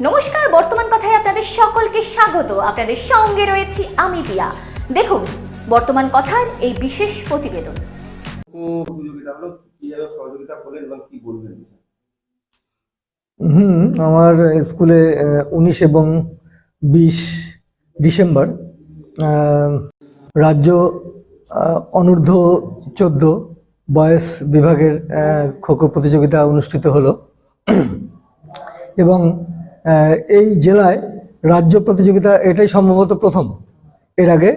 নমস্কার, বর্তমান কথায় আপনাদের সকলকে স্বাগত। আপনাদের সঙ্গে রয়েছি আমি পিয়া দেখুন, বর্তমান কথার এই বিশেষ প্রতিবেদন। হুম, আমার স্কুলে উনিশ এবং বিশ ডিসেম্বর রাজ্য অনূর্ধ্ব চোদ্দ বয়স বিভাগের খোখো প্রতিযোগিতা অনুষ্ঠিত হলো। এবং এই জেলায় রাজ্য প্রতিযোগিতা এটাই সম্ভবত প্রথম। এর আগে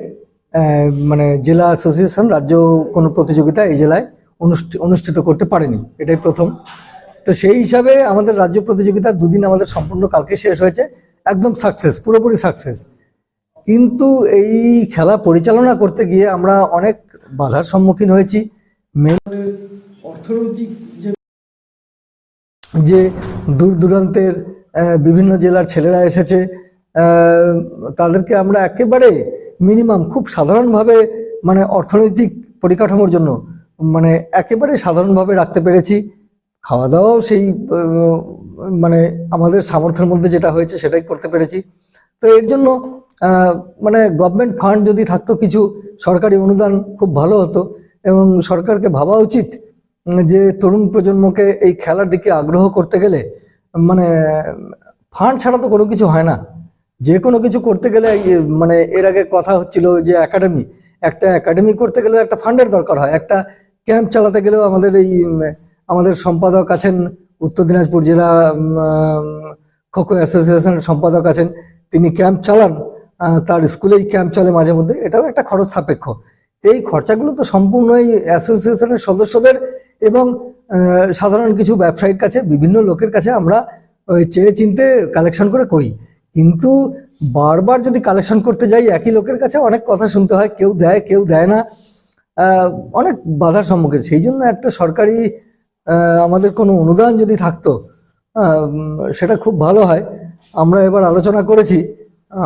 মানে জেলা অ্যাসোসিয়েশন রাজ্য কোনো প্রতিযোগিতা এই জেলায় অনুষ্ঠি- অনুষ্ঠিত করতে পারেনি। এটাই প্রথম। তো সেই হিসাবে আমাদের রাজ্য প্রতিযোগিতা দুদিন আমাদের সম্পূর্ণ কালকে শেষ হয়েছে। একদম সাকসেস পুরোপুরি সাকসেস কিন্তু এই খেলা পরিচালনা করতে গিয়ে আমরা অনেক বাধার সম্মুখীন হয়েছি। অর্থনৈতিক যে দূর দূরান্তের বিভিন্ন জেলার ছেলেরা এসেছে। তাদেরকে আমরা একেবারে মিনিমাম খুব সাধারণভাবে মানে অর্থনৈতিক পরিকাঠামোর জন্য মানে একেবারে সাধারণভাবে রাখতে পেরেছি। খাওয়া দাওয়াও সেই মানে আমাদের সামর্থ্যের মধ্যে যেটা হয়েছে সেটাই করতে পেরেছি। তো এর জন্য মানে গভর্নমেন্ট ফান্ড যদি থাকতো কিছু, সরকারি অনুদান খুব ভালো হতো এবং সরকারকে ভাবা উচিত যে তরুণ প্রজন্মকে এই খেলার দিকে আগ্রহ করতে গেলে মানে ফান্ড ছাড়া তো কোনো কিছু হয় না। যে কোনো কিছু করতে গেলে মানে এর আগে কথা হচ্ছিল যে একাডেমি, একটা একাডেমি করতে গেলেও একটা ফান্ডের দরকার হয়। একটা ক্যাম্প চালাতে গেলেও আমাদের এই, আমাদের সম্পাদক আছেন, উত্তর দিনাজপুর জেলা খোখো অ্যাসোসিয়েশনের সম্পাদক আছেন, তিনি ক্যাম্প চালান তার স্কুলেই ক্যাম্প চলে মাঝে মধ্যে, এটাও একটা খরচ সাপেক্ষ। এই খরচাগুলো তো সম্পূর্ণ এই অ্যাসোসিয়েশনের সদস্যদের এবং সাধারণ কিছু ব্যবসায়ীর কাছে, বিভিন্ন লোকের কাছে আমরা চেয়ে চিনতে কালেকশন করে করি। কিন্তু বারবার যদি কালেকশন করতে যাই, একই লোকের কাছে অনেক কথা শুনতে হয়, কেউ দেয় কেউ দেয় না। অনেক বাধার সম্মুখীন। সেই জন্য একটা সরকারি আমাদের কোনো অনুদান যদি থাকতো সেটা খুব ভালো হয়। আমরা এবার আলোচনা করেছি।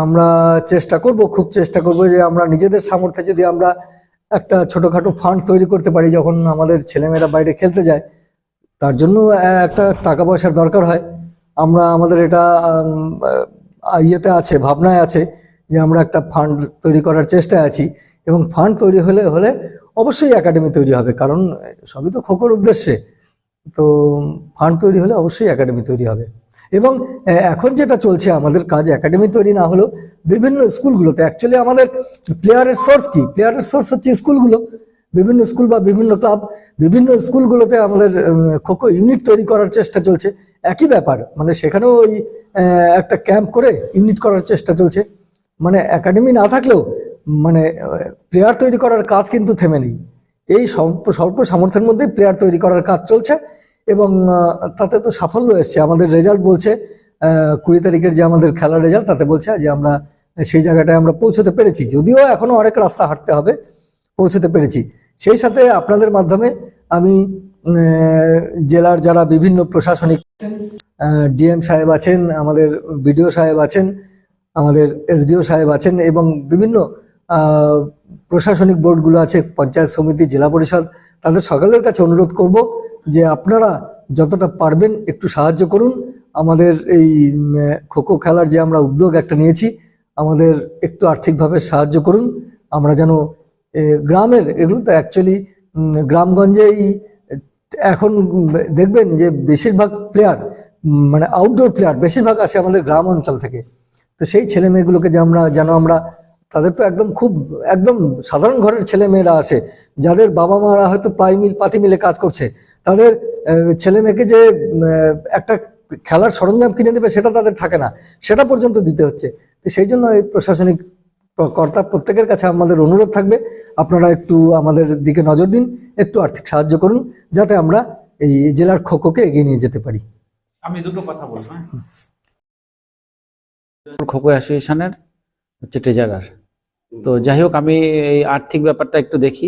আমরা চেষ্টা করব, খুব চেষ্টা করব যে আমরা নিজেদের সামর্থ্যে যদি আমরা একটা ছোটখাটো ফান্ড তৈরি করতে পারি যখন আমাদের ছেলেমেয়েরা বাইরে খেলতে যায়। তার জন্য একটা টাকা পয়সার দরকার হয়। আমরা আমাদের এটা ইয়েতে আছে, ভাবনায় আছে যে আমরা একটা ফান্ড তৈরি করার চেষ্টায় আছি এবং ফান্ড তৈরি হলে হলে অবশ্যই একাডেমি তৈরি হবে, কারণ সবই তো খোকর উদ্দেশ্যে। তো ফান্ড তৈরি হলে অবশ্যই একাডেমি তৈরি হবে। এবং এখন যেটা চলছে, আমাদের কাজ একাডেমি তৈরি না হলেও বিভিন্ন স্কুলগুলোতে অ্যাকচুয়ালি আমাদের প্লেয়ারের সোর্স কি? প্লেয়ারের সোর্স হচ্ছে স্কুলগুলো। বিভিন্ন স্কুল বা বিভিন্ন ক্লাব বিভিন্ন স্কুলগুলোতে আমাদের খোখো ইউনিট তৈরি করার চেষ্টা চলছে। একই ব্যাপার মানে সেখানেও ওই একটা ক্যাম্প করে ইউনিট করার চেষ্টা চলছে। মানে একাডেমি না থাকলেও মানে প্লেয়ার তৈরি করার কাজ কিন্তু থেমে নেই। এই স্বল্প স্বল্প সামর্থ্যের মধ্যে প্লেয়ার তৈরি করার কাজ চলছে। এবং তাতে তো সাফল্য এসছে। আমাদের রেজাল্ট বলছে কুড়ি তারিখের যে আমাদের খেলার রেজাল্ট তাতে বলছে যে আমরা সেই জায়গাটায় আমরা পৌঁছতে পেরেছি। যদিও এখনও অনেক রাস্তা হাঁটতে হবে, পৌঁছতে পেরেছি। সেই সাথে আপনাদের মাধ্যমে আমি জেলার যারা বিভিন্ন প্রশাসনিক ডিএম সাহেব আছেন, আমাদের বিডিও সাহেব আছেন, আমাদের এসডিও সাহেব আছেন এবং বিভিন্ন প্রশাসনিক বোর্ডগুলো আছে, পঞ্চায়েত সমিতি, জেলা পরিষদ, তাদের সকলের কাছে অনুরোধ করব যে আপনারা যতটা পারবেন একটু সাহায্য করুন। আমাদের এই খোখো খেলার যে আমরা উদ্যোগ একটা নিয়েছি, আমাদের একটু আর্থিকভাবে সাহায্য করুন। আমরা যেন গ্রামের, এগুলো তো অ্যাকচুয়ালি গ্রামগঞ্জেই, এখন, দেখবেন যে বেশিরভাগ প্লেয়ার মানে আউটডোর প্লেয়ার বেশিরভাগ আসে আমাদের গ্রাম অঞ্চল থেকে। তো সেই ছেলে মেয়েগুলোকে যে আমরা, যেন আমরা, তাদের তো একদম খুব, একদম সাধারণ ঘরের ছেলে মেয়েরা আসে, যাদের বাবা মারা হয়তো প্লাই মিল, পাতি মিলে কাজ করছে। তাদের ছেলে মেয়েকে যে একটা খেলার সরঞ্জাম কিনে দেবে সেটা তাদের থাকে না। সেটা পর্যন্ত দিতে হচ্ছে। তো সেই জন্য এই প্রশাসনিক কর্তা প্রত্যেকের কাছে আমাদের অনুরোধ থাকবে আপনারা একটু আমাদের দিকে নজর দিন একটু আর্থিক সাহায্য করুন যাতে আমরা এই জেলার খোখোকে এগিয়ে নিয়ে যেতে পারি। আমি দুটো কথা বলব হ্যাঁ। খোখো অ্যাসোসিয়েশনের হচ্ছে ট্রেজারার। তো যাই হোক আমি এই আর্থিক ব্যাপারটা একটু দেখি।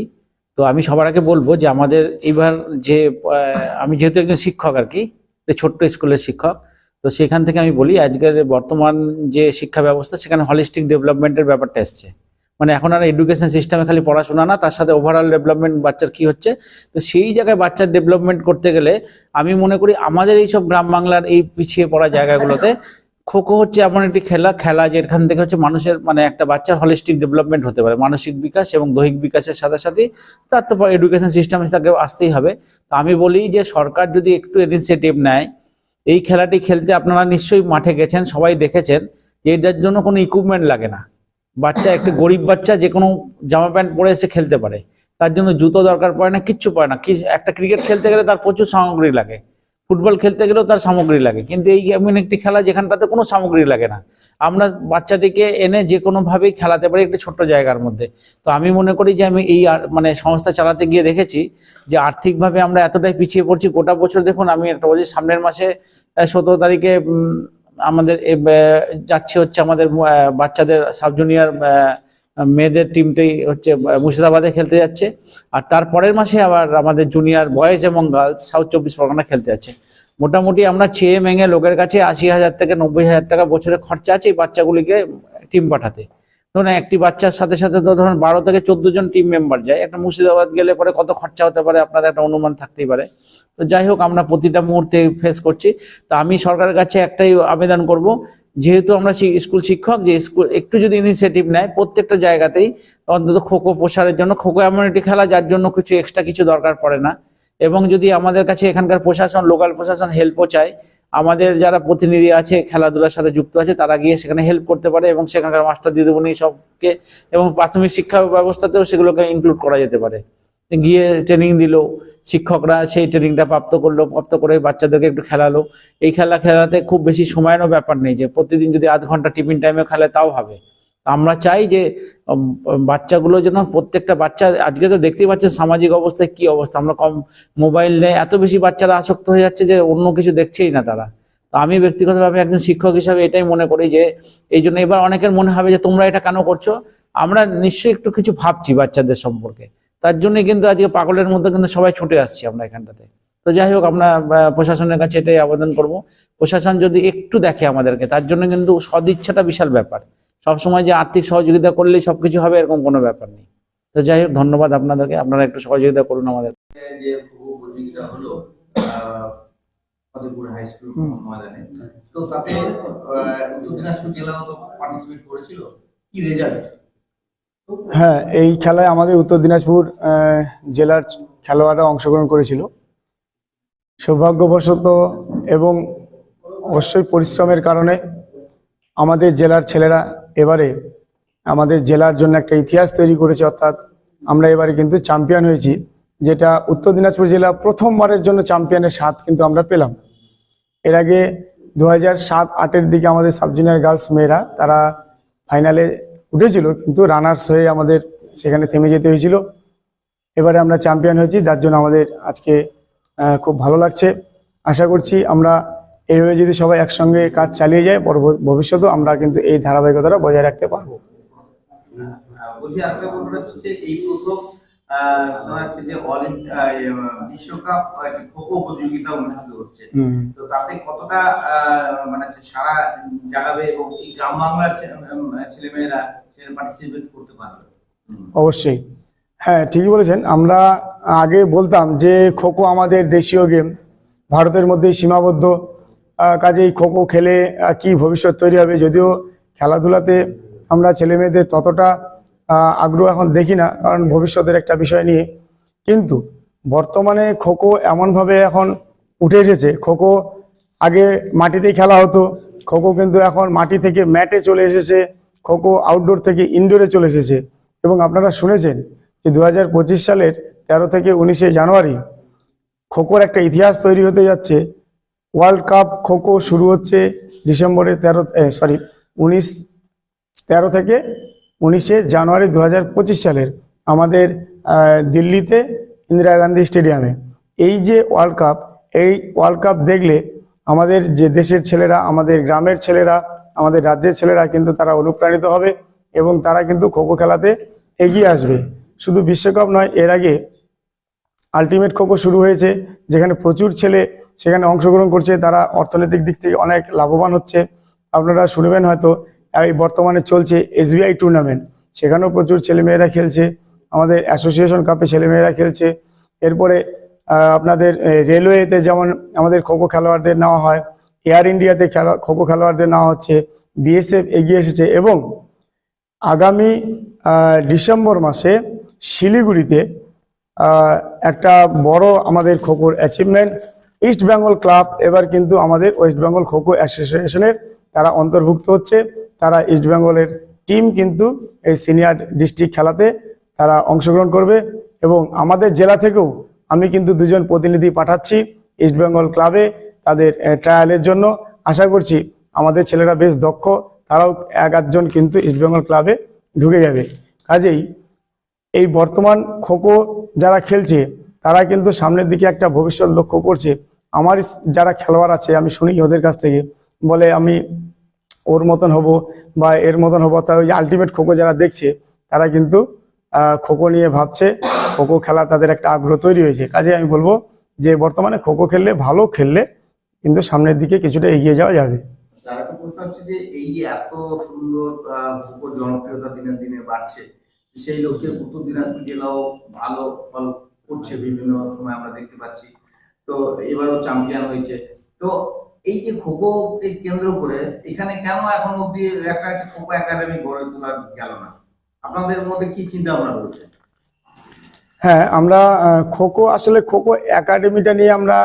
তো আমি সবার আগে বলব যে আমাদের এবার যে আমি যেহেতু একজন শিক্ষক আর কি ছোট্ট স্কুলের শিক্ষক, তো সেখান থেকে আমি বলি আজকের বর্তমান যে শিক্ষা ব্যবস্থা, সেখানে হলিস্টিক ডেভেলপমেন্টের ব্যাপারটা এসছে। মানে এখন আর এডুকেশন সিস্টেমে খালি পড়াশোনা না, তার সাথে ওভারঅল ডেভেলপমেন্ট বাচ্চার কি হচ্ছে? তো সেই জায়গায় বাচ্চার ডেভেলপমেন্ট করতে গেলে আমি মনে করি আমাদের এইসব গ্রাম বাংলার এই পিছিয়ে পড়া জায়গাগুলোতে খোখো হচ্ছে এমন একটি খেলা খেলা যেখান থেকে হচ্ছে মানুষের মানে একটা বাচ্চার হলিস্টিক ডেভেলপমেন্ট হতে পারে, মানসিক বিকাশ এবং দৈহিক বিকাশের সাথে সাথে তার তো এডুকেশন সিস্টেম তাকে আসতেই হবে। তো আমি বলি যে সরকার যদি একটু ইনিশিয়েটিভ নেয়, এই খেলাটি খেলতে আপনারা নিশ্চয়ই মাঠে গেছেন, সবাই দেখেছেন যে এটার জন্য কোনো ইকুইপমেন্ট লাগে না। বাচ্চা, একটি গরিব বাচ্চা যে কোনো জামা প্যান্ট পরে এসে খেলতে পারে। তার জন্য জুতো দরকার পড়ে না, কিচ্ছু পড়ে না। একটা ক্রিকেট খেলতে গেলে তার প্রচুর সামগ্রী লাগে। ফুটবল খেলতে গেলেও তার সামগ্রী লাগে। কিন্তু এই এমন একটি খেলা যেখানটাতে কোনো সামগ্রী লাগে না। আমরা বাচ্চাটিকে এনে যে কোনোভাবেই খেলাতে পারি একটি ছোট্ট জায়গার মধ্যে। তো আমি মনে করি যে আমি এই মানে সংস্থা চালাতে গিয়ে দেখেছি যে আর্থিকভাবে আমরা এতটাই পিছিয়ে পড়ছি, গোটা বছর দেখুন আমি একটা বলছি, সামনের মাসে সতেরো তারিখে আমাদের যাচ্ছে হচ্ছে আমাদের বাচ্চাদের সাব জুনিয়র মেয়েদের টিমটাই হচ্ছে মুর্শিদাবাদে খেলতে যাচ্ছে। আর তার পরের মাসে আবার আমাদের জুনিয়র বয়েজ এবং গার্লস সাউথ চব্বিশ পরগনা খেলতে যাচ্ছে। মোটামুটি আমরা চেয়ে মেঙে লোকের কাছে আশি হাজার থেকে নব্বই হাজার টাকা বছরে খরচা আছে এই বাচ্চাগুলিকে টিম পাঠাতে। ধরুন একটি বাচ্চার সাথে সাথে তো ধরুন বারো থেকে চোদ্দ জন টিম মেম্বার যায়। একটা মুর্শিদাবাদ গেলে পরে কত খরচা হতে পারে? আপনাদের একটা অনুমান থাকতেই পারে। তো যাই হোক, আমরা প্রতিটা মুহূর্তে ফেস করছি। তা আমি সরকারের কাছে একটাই আবেদন করব যেহেতু আমরা স্কুল শিক্ষক, যে স্কুল একটু যদি ইনিশিয়েটিভ নেয়, প্রত্যেকটা জায়গাতেই অন্তত খোখো প্রসারের জন্য খোখো এমন একটি খেলা যার জন্য কিছু এক্সট্রা কিছু দরকার পড়ে না। এবং যদি আমাদের কাছে এখানকার প্রশাসন লোকাল প্রশাসন হেল্পও চায়, আমাদের যারা প্রতিনিধি আছে, খেলাধুলার সাথে যুক্ত আছে, তারা গিয়ে সেখানে হেল্প করতে পারে এবং সেখানকার মাস্টার, দিদিমণি সবকে এবং প্রাথমিক শিক্ষা ব্যবস্থাতেও সেগুলোকে ইনক্লুড করা যেতে পারে। গিয়ে ট্রেনিং দিল। শিক্ষকরা সেই ট্রেনিংটা প্রাপ্ত করল, প্রাপ্ত করে বাচ্চাদেরকে একটু খেলালো। এই খেলা খেলাতে খুব বেশি সময়েরও ব্যাপার নেই যে প্রতিদিন যদি আধ ঘণ্টা টিফিন টাইমে খেলে তাও হবে। আমরা চাই যে বাচ্চাগুলো যেন প্রত্যেকটা বাচ্চা, আজকে তো দেখতেই পাচ্ছেন সামাজিক অবস্থায় কি অবস্থা। আমরা কম মোবাইল নেই এত বেশি বাচ্চারা আসক্ত হয়ে যাচ্ছে যে অন্য কিছু দেখছেই না তারা। তো আমি ব্যক্তিগতভাবে একজন শিক্ষক হিসাবে এটাই মনে করি যে, এই জন্য এবার অনেকের মনে হবে যে তোমরা এটা কেন করছ? আমরা নিশ্চয়ই একটু কিছু ভাবছি বাচ্চাদের সম্পর্কে। তার জন্য কিন্তু আজকে পাগলের মধ্যে কিন্তু সবাই ছুটে আসছি আমরা এখানটাতে। তো যাই হোক আমরা প্রশাসনের কাছে এটাই আবেদন করব। প্রশাসন যদি একটু দেখে আমাদেরকে তার জন্য কিন্তু সদিচ্ছাটা বিশাল ব্যাপার। সবসময় যে আর্থিক সহযোগিতা করলেই সবকিছু হবে এরকম কোনো ব্যাপার নেই। তো যাই হোক ধন্যবাদ আপনাদেরকে। আপনারা একটু সহযোগিতা করুন আমাদের। যে হলো ফতেপুর হাই স্কুল ময়দানে তো তাতে উত্তর দিনাজপুর জেলাও তো পার্টিসিপেট করেছিল। কি রেজাল্ট হ্যাঁ এই খেলায় আমাদের উত্তর দিনাজপুর জেলার খেলোয়াড়রা অংশগ্রহণ করেছিল। সৌভাগ্যবশত এবং অবশ্যই পরিশ্রমের কারণে আমাদের জেলার ছেলেরা এবারে আমাদের জেলার জন্য একটা ইতিহাস তৈরি করেছে, অর্থাৎ আমরা এবারে কিন্তু চ্যাম্পিয়ন হয়েছি, যেটা উত্তর দিনাজপুর জেলা প্রথমবারের জন্য চ্যাম্পিয়নের স্বাদ কিন্তু আমরা পেলাম। এর আগে দু হাজার সাত আটের দিকে আমাদের সাব জুনিয়র গার্লস মেয়েরা তারা ফাইনালে উঠেছিল কিন্তু রানার্স হয়ে আমাদের সেখানে থেমে যেতে হয়েছিল। এবারে আমরা চ্যাম্পিয়ন হয়েছি যার জন্য আমাদের আজকে খুব ভালো লাগছে। আশা করছি আমরা এইভাবে যদি সবাই একসঙ্গে কাজ চালিয়ে যায় ভবিষ্যতেও আমরা কিন্তু এই ধারাবাহিকতাটা বজায় রাখতে পারব। আহ, বলছি আরেকটা ব্যাপার হচ্ছে যে এই প্রথম আহ, যে বিশ্বকাপ খোখো প্রতিযোগিতা অনুষ্ঠিত হচ্ছে। তো তাতে কতটা মানে সারা জাগাবে এবং এই গ্রাম বাংলার ছেলে মেয়েরা পার্টিসিপেট করতে পারবে। অবশ্যই। হ্যাঁ ঠিকই বলেছেন। আমরা আগে বলতাম যে খোখো আমাদের দেশীয় গেম। ভারতের মধ্যেই সীমাবদ্ধ। কাজেই খোখো খেলে কি ভবিষ্যৎ তৈরি হবে যদিও খেলাধুলাতে আমরা ছেলে মেয়েদের ততটা আগ্রহ এখন দেখি না, কারণ ভবিষ্যতের একটা বিষয় নিয়ে। কিন্তু বর্তমানে খোখো এমনভাবে এখন উঠে এসেছে, খোখো আগে মাটিতেই খেলা হতো। খোখো কিন্তু এখন মাটি থেকে ম্যাটে চলে এসেছে। খোখো আউটডোর থেকে ইনডোরে চলে এসেছে। এবং আপনারা শুনেছেন যে দু হাজার পঁচিশ সালের তেরো থেকে উনিশে জানুয়ারি খোখোর একটা ইতিহাস তৈরি হতে যাচ্ছে। ওয়ার্ল্ড কাপ খোখো শুরু হচ্ছে ডিসেম্বরে তেরো সরি উনিশ, তেরো থেকে উনিশে জানুয়ারি দু হাজার পঁচিশ সালের আমাদের দিল্লিতে ইন্দিরা গান্ধী স্টেডিয়ামে। এই যে ওয়ার্ল্ড কাপ এই ওয়ার্ল্ড কাপ দেখলে আমাদের যে দেশের ছেলেরা, আমাদের গ্রামের ছেলেরা আমাদের রাজ্যের ছেলেরা কিন্তু তারা অনুপ্রাণিত হবে এবং তারা কিন্তু খোখো খেলাতে এগিয়ে আসবে। শুধু বিশ্বকাপ নয়, এর আগে আলটিমেট খোখো শুরু হয়েছে, যেখানে প্রচুর ছেলে সেখানে অংশগ্রহণ করছে, তারা অর্থনৈতিক দিক থেকে অনেক লাভবান হচ্ছে। আপনারা শুনবেন হয়তো, এই বর্তমানে চলছে এসবিআই টুর্নামেন্ট সেখানেও প্রচুর ছেলেমেয়েরা খেলছে। আমাদের অ্যাসোসিয়েশন কাপে ছেলেমেয়েরা খেলছে। এরপরে আপনাদের রেলওয়েতে যেমন আমাদের খোখো খেলোয়াড়দের নেওয়া হয় এয়ার ইন্ডিয়াতে খেলা, খোখো খেলোয়াড়দের নেওয়া হচ্ছে বিএসএফ এগিয়ে এসেছে এবং আগামী ডিসেম্বর মাসে শিলিগুড়িতে একটা বড় আমাদের খোখোর অ্যাচিভমেন্ট ইস্ট বেঙ্গল ক্লাব এবার কিন্তু আমাদের ওয়েস্ট বেঙ্গল খোখো অ্যাসোসিয়েশনের তারা অন্তর্ভুক্ত হচ্ছে। তারা ইস্ট বেঙ্গলের টিম কিন্তু এই সিনিয়র ডিস্ট্রিক্ট খেলাতে তারা অংশগ্রহণ করবে এবং আমাদের জেলা থেকেও আমি কিন্তু দুজন প্রতিনিধি পাঠাচ্ছি ইস্ট বেঙ্গল ক্লাবে তাদের ট্রায়ালের জন্য আশা করছি আমাদের ছেলেরা বেশ দক্ষ, তারাও এক আধজন কিন্তু ইস্টবেঙ্গল ক্লাবে ঢুকে যাবে। কাজেই এই বর্তমান খোখো যারা খেলছে, তারা কিন্তু সামনের দিকে একটা ভবিষ্যৎ লক্ষ্য করছে। আমার যারা খেলোয়াড় আছে, আমি শুনি ওদের কাছ থেকে, বলে আমি ওর মতন হব বা এর মতন হব। তা ওই আলটিমেট খোখো যারা দেখছে, তারা কিন্তু খোখো নিয়ে ভাবছে, খোখো খেলা তাদের একটা আগ্রহ তৈরি হয়েছে। কাজে আমি বলব যে বর্তমানে খোখো খেললে, ভালো খেললে কিন্তু সামনের দিকে কিছুটা এগিয়ে যাওয়া যাবে। তার একটা প্রশ্ন হচ্ছে যে এই যে এত সুন্দর জনপ্রিয়তা দিনে দিনে বাড়ছে সেই লক্ষ্যে উত্তর দিনাজপুর জেলাও ভালো ফল করছে বিভিন্ন সময় আমরা দেখতে পাচ্ছি। তো এবারও চ্যাম্পিয়ন হয়েছে। তো এই যে খোখোকে কেন্দ্র করে এখানে কেন এখন অব্দি একটা খোখো একাডেমি গড়ে তোলা গেল না? আপনাদের মধ্যে কি চিন্তা ভাবনা রয়েছে? হ্যাঁ আমরা খোখো আসলে খোখো একাডেমিটা নিয়ে আমরা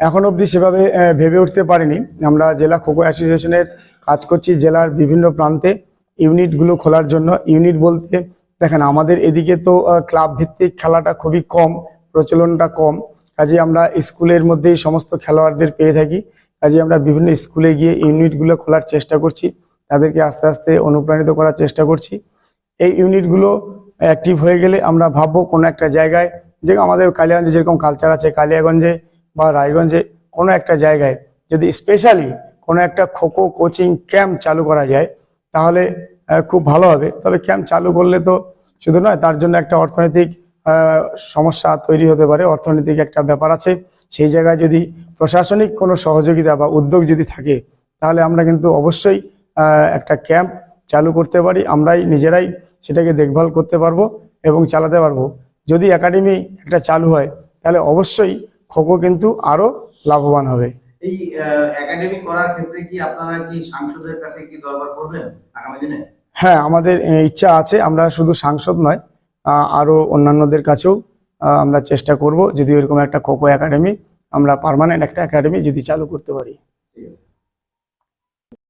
এখন অবধি সেভাবে ভেবে উঠতে পারিনি। আমরা জেলা খোখো অ্যাসোসিয়েশনের কাজ করছি জেলার বিভিন্ন প্রান্তে ইউনিটগুলো খোলার জন্য। ইউনিট বলতে, দেখেন আমাদের এদিকে তো ক্লাব ভিত্তিক খেলাটা খুবই কম, প্রচলনটা কম। কাজে আমরা স্কুলের মধ্যেই সমস্ত খেলোয়াড়দের পেয়ে থাকি। কাজে আমরা বিভিন্ন স্কুলে গিয়ে ইউনিটগুলো খোলার চেষ্টা করছি। তাদেরকে আস্তে আস্তে অনুপ্রাণিত করার চেষ্টা করছি। এই ইউনিটগুলো অ্যাক্টিভ হয়ে গেলে আমরা ভাববো কোনো একটা জায়গায়, যে আমাদের কালিয়াগঞ্জে যেরকম কালচার আছে, কালিয়াগঞ্জে বা রায়গঞ্জে কোনো একটা জায়গায় যদি স্পেশালি কোনো একটা খোখো কোচিং ক্যাম্প চালু করা যায়, তাহলে খুব ভালো হবে। তবে ক্যাম্প চালু করলে তো শুধু নয়, তার জন্য একটা অর্থনৈতিক সমস্যা তৈরি হতে পারে। অর্থনৈতিক একটা ব্যাপার আছে। সেই জায়গায় যদি প্রশাসনিক কোনো সহযোগিতা বা উদ্যোগ যদি থাকে, তাহলে আমরা কিন্তু অবশ্যই একটা ক্যাম্প চালু করতে পারি। আমরাই নিজেরাই সেটাকে দেখভাল করতে পারব এবং চালাতে পারব। যদি একাডেমি একটা চালু হয়, তাহলে অবশ্যই খোখো কিন্তু আরও লাভবান হবে। এই একাডেমি করার ক্ষেত্রে কি আপনারা কি সাংসদের কাছে কি দরবার করবেন আগামী দিনে? হ্যাঁ আমাদের ইচ্ছা আছে আমরা শুধু সাংসদ নয় আরও অন্যান্যদের কাছেও আমরা চেষ্টা করব যদি এরকম একটা খোখো একাডেমি আমরা পারমানেন্ট একটা একাডেমি যদি চালু করতে পারি।